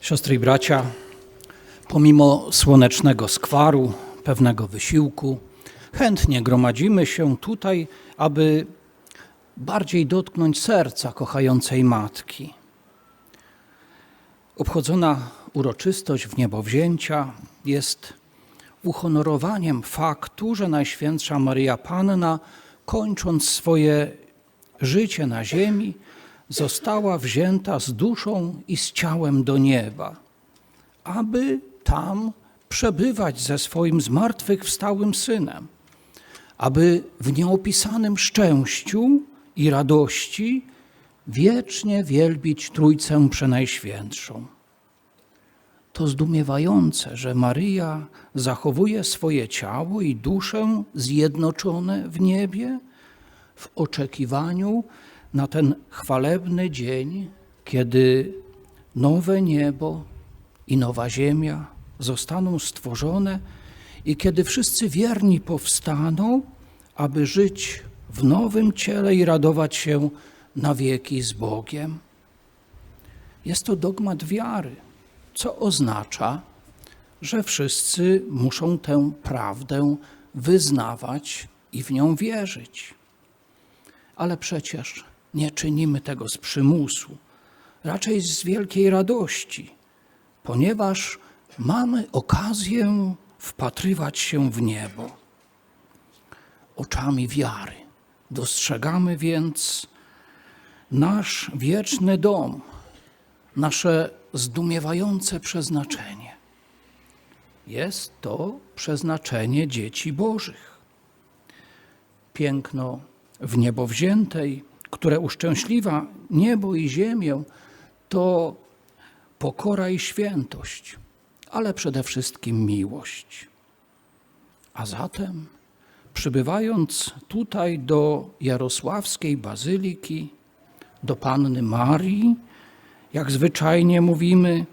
Siostry i bracia, pomimo słonecznego skwaru, pewnego wysiłku, chętnie gromadzimy się tutaj, aby bardziej dotknąć serca kochającej matki. Obchodzona uroczystość w niebowzięcia jest uhonorowaniem faktu, że Najświętsza Maryja Panna, kończąc swoje życie na ziemi, została wzięta z duszą i z ciałem do nieba, aby tam przebywać ze swoim zmartwychwstałym synem, aby w nieopisanym szczęściu i radości wiecznie wielbić Trójcę Przenajświętszą. To zdumiewające, że Maryja zachowuje swoje ciało i duszę zjednoczone w niebie w oczekiwaniu na ten chwalebny dzień, kiedy nowe niebo i nowa ziemia zostaną stworzone i kiedy wszyscy wierni powstaną, aby żyć w nowym ciele i radować się na wieki z Bogiem. Jest to dogmat wiary, co oznacza, że wszyscy muszą tę prawdę wyznawać i w nią wierzyć. Ale przecież nie czynimy tego z przymusu, raczej z wielkiej radości, ponieważ mamy okazję wpatrywać się w niebo. Oczami wiary dostrzegamy więc nasz wieczny dom, nasze zdumiewające przeznaczenie. Jest to przeznaczenie dzieci Bożych. Piękno w niebo wziętej, które uszczęśliwa niebo i ziemię, to pokora i świętość, ale przede wszystkim miłość. A zatem, przybywając tutaj do Jarosławskiej Bazyliki, do Panny Marii, jak zwyczajnie mówimy,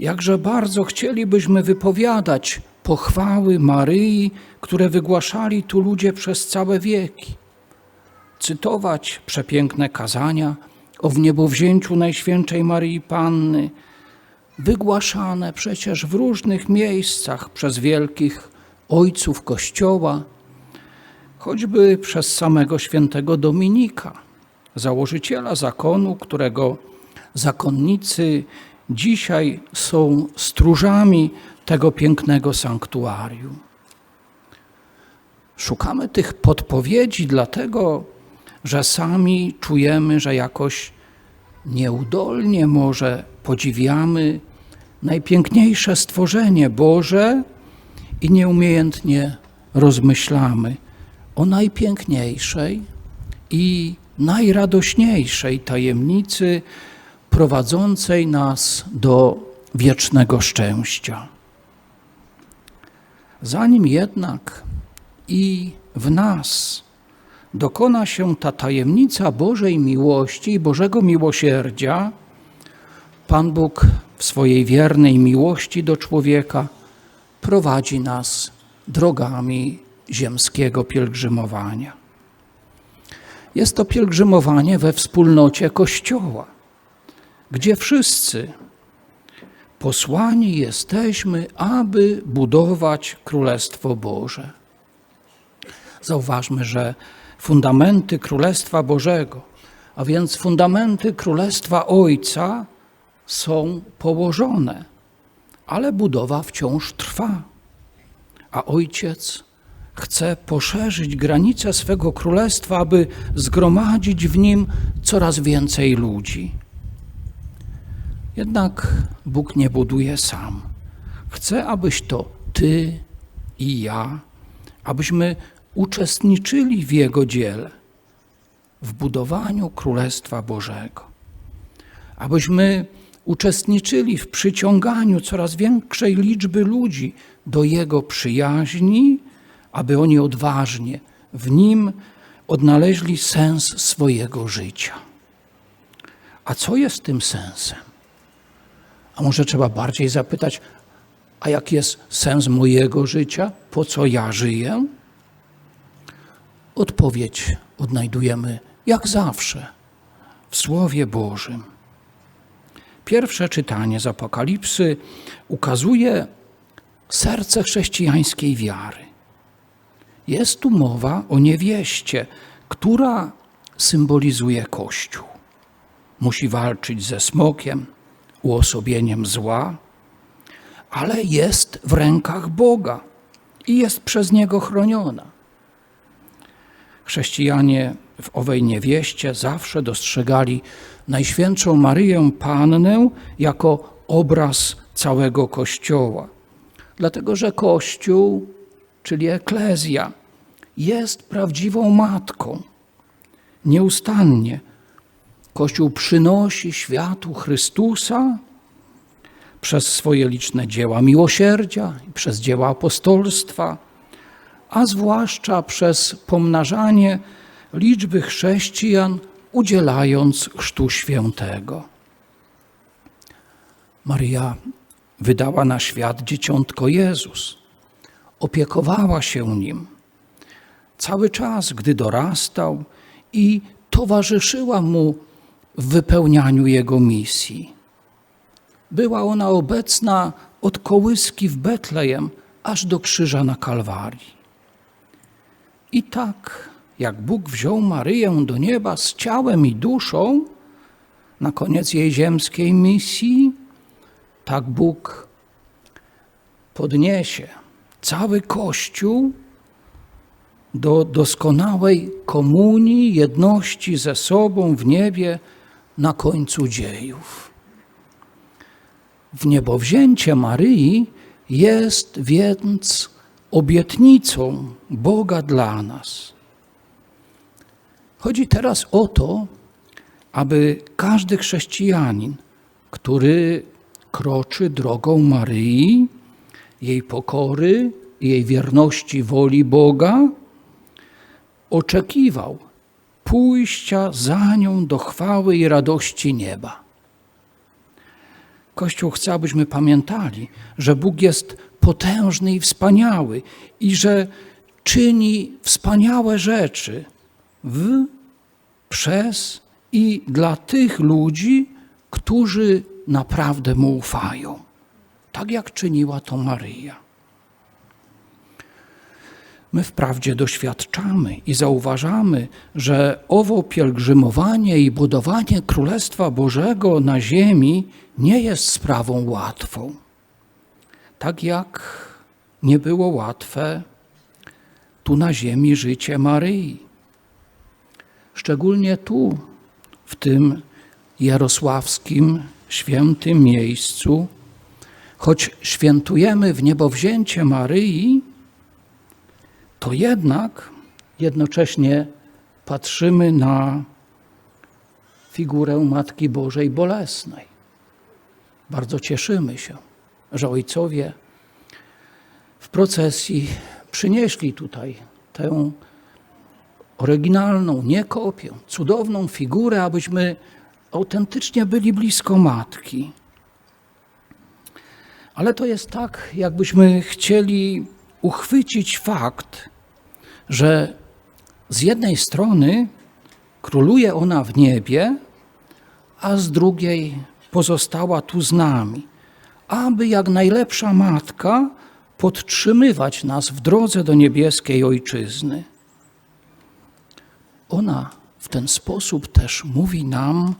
jakże bardzo chcielibyśmy wypowiadać pochwały Maryi, które wygłaszali tu ludzie przez całe wieki cytować przepiękne kazania o wniebowzięciu Najświętszej Maryi Panny, wygłaszane przecież w różnych miejscach przez wielkich ojców Kościoła, choćby przez samego świętego Dominika, założyciela zakonu, którego zakonnicy dzisiaj są stróżami tego pięknego sanktuarium. Szukamy tych podpowiedzi, dlatego że sami czujemy, że jakoś nieudolnie może podziwiamy najpiękniejsze stworzenie Boże i nieumiejętnie rozmyślamy o najpiękniejszej i najradośniejszej tajemnicy prowadzącej nas do wiecznego szczęścia. Zanim jednak i w nas dokona się ta tajemnica Bożej miłości i Bożego miłosierdzia, Pan Bóg w swojej wiernej miłości do człowieka prowadzi nas drogami ziemskiego pielgrzymowania. Jest to pielgrzymowanie we wspólnocie Kościoła, gdzie wszyscy posłani jesteśmy, aby budować Królestwo Boże. Zauważmy, że fundamenty Królestwa Bożego, a więc fundamenty Królestwa Ojca są położone, ale budowa wciąż trwa. A Ojciec chce poszerzyć granice swego królestwa, aby zgromadzić w nim coraz więcej ludzi. Jednak Bóg nie buduje sam. Chce, abyś to ty i ja, abyśmy uczestniczyli w Jego dziele, w budowaniu Królestwa Bożego. Abyśmy uczestniczyli w przyciąganiu coraz większej liczby ludzi do Jego przyjaźni, aby oni odważnie w Nim odnaleźli sens swojego życia. A co jest tym sensem? A może trzeba bardziej zapytać, a jaki jest sens mojego życia? Po co ja żyję? Odpowiedź odnajdujemy jak zawsze w Słowie Bożym. Pierwsze czytanie z Apokalipsy ukazuje serce chrześcijańskiej wiary. Jest tu mowa o niewieście, która symbolizuje Kościół. Musi walczyć ze smokiem, uosobieniem zła, ale jest w rękach Boga i jest przez Niego chroniona. Chrześcijanie w owej niewieście zawsze dostrzegali Najświętszą Maryję Pannę jako obraz całego Kościoła. Dlatego, że Kościół, czyli Eklezja, jest prawdziwą matką. Nieustannie Kościół przynosi światu Chrystusa przez swoje liczne dzieła miłosierdzia i przez dzieła apostolstwa, a zwłaszcza przez pomnażanie liczby chrześcijan, udzielając Chrztu Świętego. Maria wydała na świat dzieciątko Jezus, opiekowała się nim cały czas, gdy dorastał i towarzyszyła mu w wypełnianiu jego misji. Była ona obecna od kołyski w Betlejem aż do krzyża na Kalwarii. I tak, jak Bóg wziął Maryję do nieba z ciałem i duszą, na koniec jej ziemskiej misji, tak Bóg podniesie cały Kościół do doskonałej komunii, jedności ze sobą w niebie na końcu dziejów. W niebowzięcie Maryi jest więc obietnicą Boga dla nas. Chodzi teraz o to, aby każdy chrześcijanin, który kroczy drogą Maryi, jej pokory, jej wierności woli Boga, oczekiwał pójścia za nią do chwały i radości nieba. Kościół chce, abyśmy pamiętali, że Bóg jest potężny i wspaniały i że czyni wspaniałe rzeczy w, przez i dla tych ludzi, którzy naprawdę mu ufają. Tak jak czyniła to Maryja. My wprawdzie doświadczamy i zauważamy, że owo pielgrzymowanie i budowanie Królestwa Bożego na ziemi nie jest sprawą łatwą. Tak jak nie było łatwe tu na ziemi życie Maryi. Szczególnie tu, w tym jarosławskim świętym miejscu, choć świętujemy w niebowzięcie Maryi, to jednak jednocześnie patrzymy na figurę Matki Bożej Bolesnej. Bardzo cieszymy się, że ojcowie w procesji przynieśli tutaj tę oryginalną, nie kopię, cudowną figurę, abyśmy autentycznie byli blisko Matki. Ale to jest tak, jakbyśmy chcieli uchwycić fakt, że z jednej strony króluje ona w niebie, a z drugiej pozostała tu z nami, aby jak najlepsza matka podtrzymywać nas w drodze do niebieskiej ojczyzny. Ona w ten sposób też mówi nam,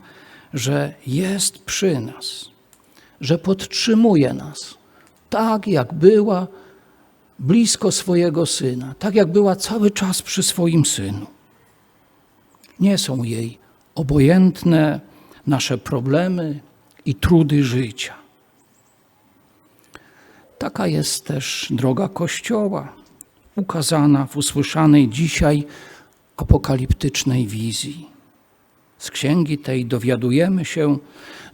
że jest przy nas, że podtrzymuje nas, tak jak była blisko swojego syna, tak jak była cały czas przy swoim synu. Nie są jej obojętne nasze problemy i trudy życia. Taka jest też droga Kościoła, ukazana w usłyszanej dzisiaj apokaliptycznej wizji. Z księgi tej dowiadujemy się,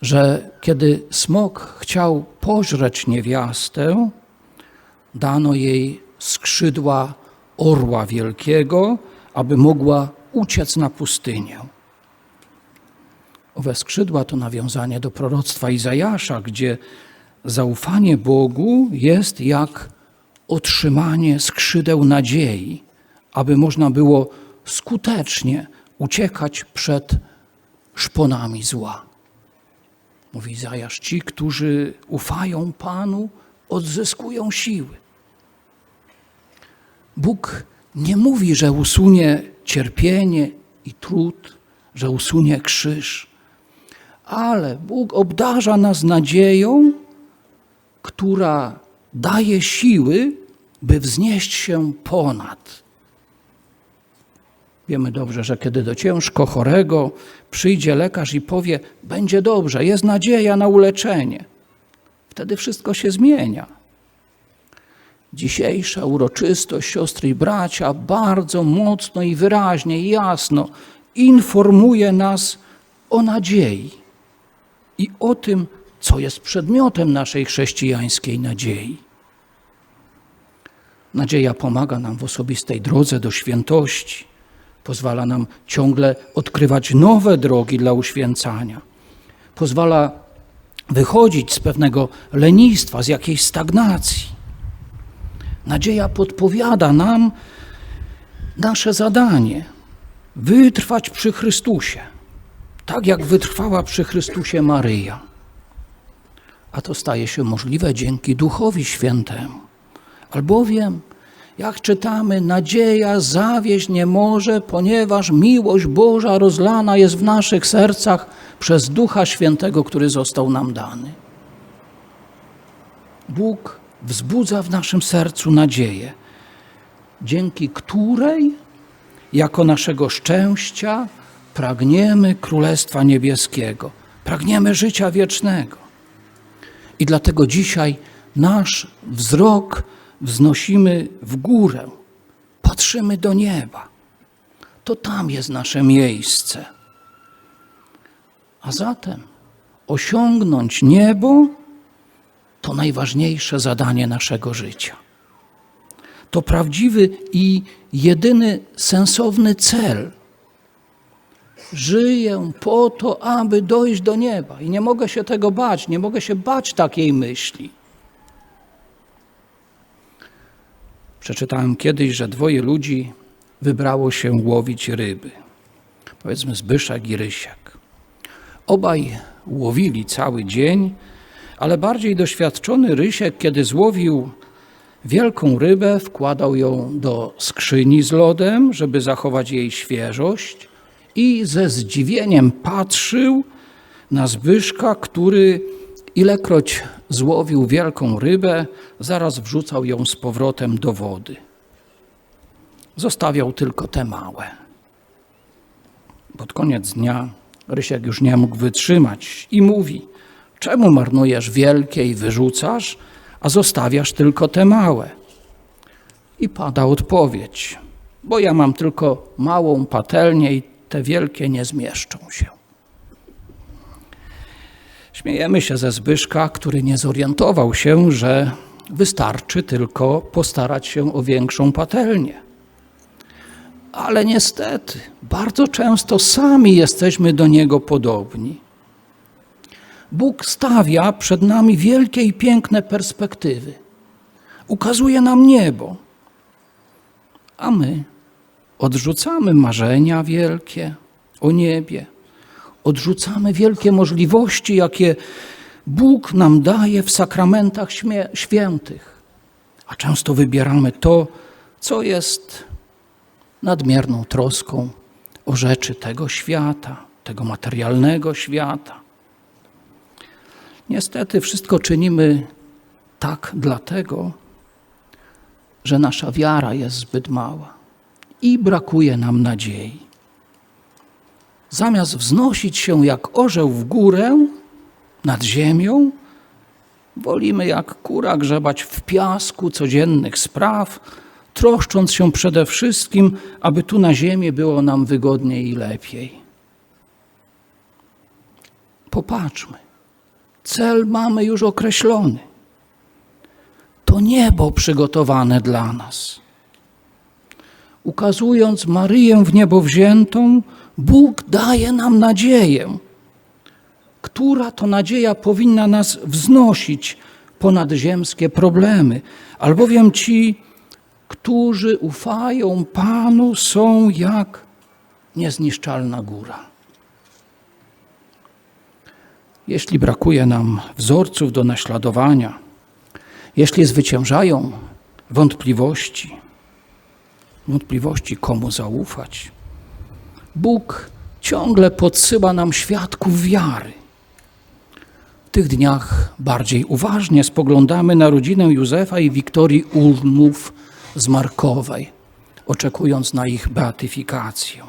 że kiedy smok chciał pożreć niewiastę, dano jej skrzydła orła wielkiego, aby mogła uciec na pustynię. Owe skrzydła to nawiązanie do proroctwa Izajasza, gdzie zaufanie Bogu jest jak otrzymanie skrzydeł nadziei, aby można było skutecznie uciekać przed szponami zła. Mówi Izajasz, ci, którzy ufają Panu, odzyskują siły. Bóg nie mówi, że usunie cierpienie i trud, że usunie krzyż, ale Bóg obdarza nas nadzieją, która daje siły, by wznieść się ponad. Wiemy dobrze, że kiedy do ciężko chorego przyjdzie lekarz i powie: Będzie dobrze, jest nadzieja na uleczenie, wtedy wszystko się zmienia. Dzisiejsza uroczystość, siostry i bracia, bardzo mocno i wyraźnie i jasno informuje nas o nadziei i o tym, co jest przedmiotem naszej chrześcijańskiej nadziei. Nadzieja pomaga nam w osobistej drodze do świętości, pozwala nam ciągle odkrywać nowe drogi dla uświęcania, pozwala wychodzić z pewnego lenistwa, z jakiejś stagnacji. Nadzieja podpowiada nam nasze zadanie wytrwać przy Chrystusie, tak jak wytrwała przy Chrystusie Maryja. A to staje się możliwe dzięki Duchowi Świętemu. Albowiem, jak czytamy, nadzieja zawieść nie może, ponieważ miłość Boża rozlana jest w naszych sercach przez Ducha Świętego, który został nam dany. Bóg wzbudza w naszym sercu nadzieję, dzięki której, jako naszego szczęścia, pragniemy Królestwa Niebieskiego, pragniemy życia wiecznego. I dlatego dzisiaj nasz wzrok wznosimy w górę, patrzymy do nieba. To tam jest nasze miejsce. A zatem osiągnąć niebo to najważniejsze zadanie naszego życia. To prawdziwy i jedyny sensowny cel. Żyję po to, aby dojść do nieba i nie mogę się tego bać, nie mogę się bać takiej myśli. Przeczytałem kiedyś, że dwoje ludzi wybrało się łowić ryby. Powiedzmy Zbyszek i Rysiek. Obaj łowili cały dzień, ale bardziej doświadczony Rysiek, kiedy złowił wielką rybę, wkładał ją do skrzyni z lodem, żeby zachować jej świeżość i ze zdziwieniem patrzył na Zbyszka, który ilekroć złowił wielką rybę, zaraz wrzucał ją z powrotem do wody. Zostawiał tylko te małe. Pod koniec dnia Rysiek już nie mógł wytrzymać i mówi: Czemu marnujesz wielkie i wyrzucasz, a zostawiasz tylko te małe? I pada odpowiedź: Bo ja mam tylko małą patelnię i te wielkie nie zmieszczą się. Śmiejemy się ze Zbyszka, który nie zorientował się, że wystarczy tylko postarać się o większą patelnię. Ale niestety, bardzo często sami jesteśmy do niego podobni. Bóg stawia przed nami wielkie i piękne perspektywy. Ukazuje nam niebo, a my odrzucamy marzenia wielkie o niebie, odrzucamy wielkie możliwości, jakie Bóg nam daje w sakramentach świętych, a często wybieramy to, co jest nadmierną troską o rzeczy tego świata, tego materialnego świata. Niestety wszystko czynimy tak dlatego, że nasza wiara jest zbyt mała i brakuje nam nadziei. Zamiast wznosić się jak orzeł w górę nad ziemią, wolimy jak kura grzebać w piasku codziennych spraw, troszcząc się przede wszystkim, aby tu na ziemi było nam wygodniej i lepiej. Popatrzmy. Cel mamy już określony. To niebo przygotowane dla nas. Ukazując Maryję w niebo wziętą, Bóg daje nam nadzieję, która to nadzieja powinna nas wznosić ponad ziemskie problemy, albowiem ci, którzy ufają Panu, są jak niezniszczalna góra. Jeśli brakuje nam wzorców do naśladowania, jeśli zwyciężają wątpliwości, wątpliwości, komu zaufać, Bóg ciągle podsyła nam świadków wiary. W tych dniach bardziej uważnie spoglądamy na rodzinę Józefa i Wiktorii Ulmów z Markowej, oczekując na ich beatyfikację.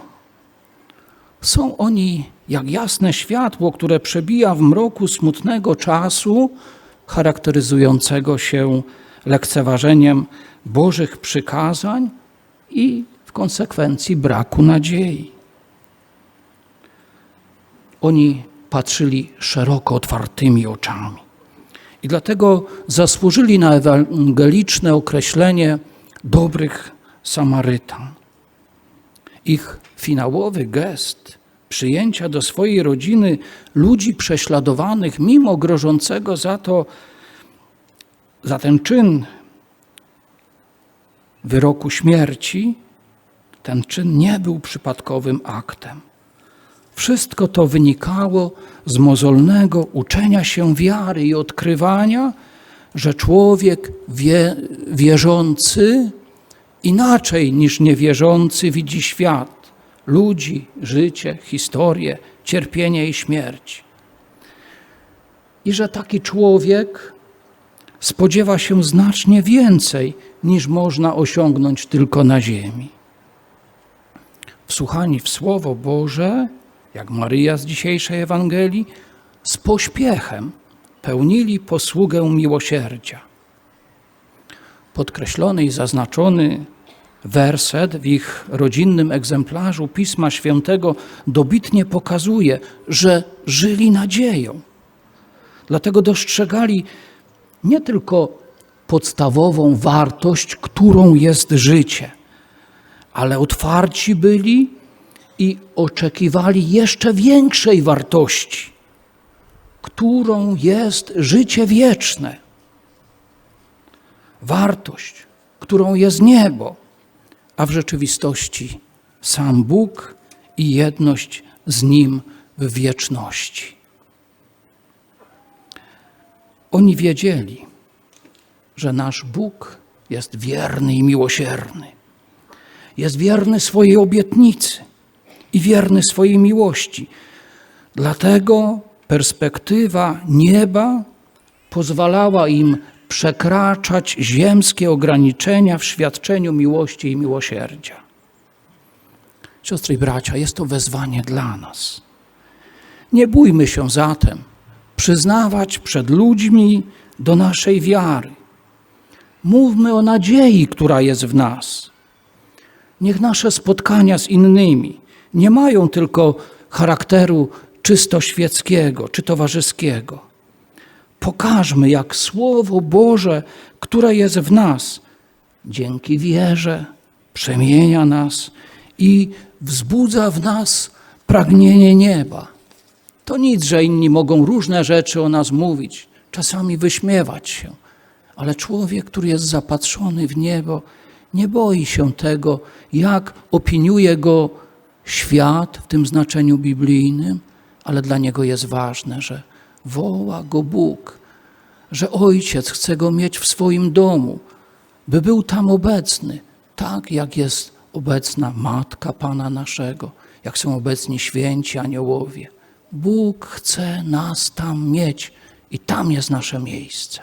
Są oni jak jasne światło, które przebija w mroku smutnego czasu, charakteryzującego się lekceważeniem Bożych przykazań i w konsekwencji braku nadziei. Oni patrzyli szeroko otwartymi oczami. I dlatego zasłużyli na ewangeliczne określenie dobrych Samarytan. Ich finałowy gest przyjęcia do swojej rodziny ludzi prześladowanych, mimo grożącego za to, za ten czyn wyroku śmierci, ten czyn nie był przypadkowym aktem. Wszystko to wynikało z mozolnego uczenia się wiary i odkrywania, że człowiek wie, wierzący inaczej niż niewierzący widzi świat, ludzi, życie, historię, cierpienie i śmierć. I że taki człowiek spodziewa się znacznie więcej niż można osiągnąć tylko na ziemi. Wsłuchani w Słowo Boże, jak Maryja z dzisiejszej Ewangelii, z pośpiechem pełnili posługę miłosierdzia. Podkreślony i zaznaczony werset w ich rodzinnym egzemplarzu Pisma Świętego dobitnie pokazuje, że żyli nadzieją. Dlatego dostrzegali nie tylko podstawową wartość, którą jest życie, ale otwarci byli i oczekiwali jeszcze większej wartości, którą jest życie wieczne. Wartość, którą jest niebo, a w rzeczywistości sam Bóg i jedność z Nim w wieczności. Oni wiedzieli, że nasz Bóg jest wierny i miłosierny. Jest wierny swojej obietnicy i wierny swojej miłości. Dlatego perspektywa nieba pozwalała im przekraczać ziemskie ograniczenia w świadczeniu miłości i miłosierdzia. Siostry i bracia, jest to wezwanie dla nas. Nie bójmy się zatem przyznawać przed ludźmi do naszej wiary. Mówmy o nadziei, która jest w nas. Niech nasze spotkania z innymi nie mają tylko charakteru czysto świeckiego czy towarzyskiego. Pokażmy, jak Słowo Boże, które jest w nas, dzięki wierze przemienia nas i wzbudza w nas pragnienie nieba. To nic, że inni mogą różne rzeczy o nas mówić, czasami wyśmiewać się, ale człowiek, który jest zapatrzony w niebo, nie boi się tego, jak opiniuje go świat w tym znaczeniu biblijnym, ale dla niego jest ważne, że woła go Bóg, że Ojciec chce go mieć w swoim domu, by był tam obecny, tak jak jest obecna Matka Pana naszego, jak są obecni święci aniołowie. Bóg chce nas tam mieć i tam jest nasze miejsce.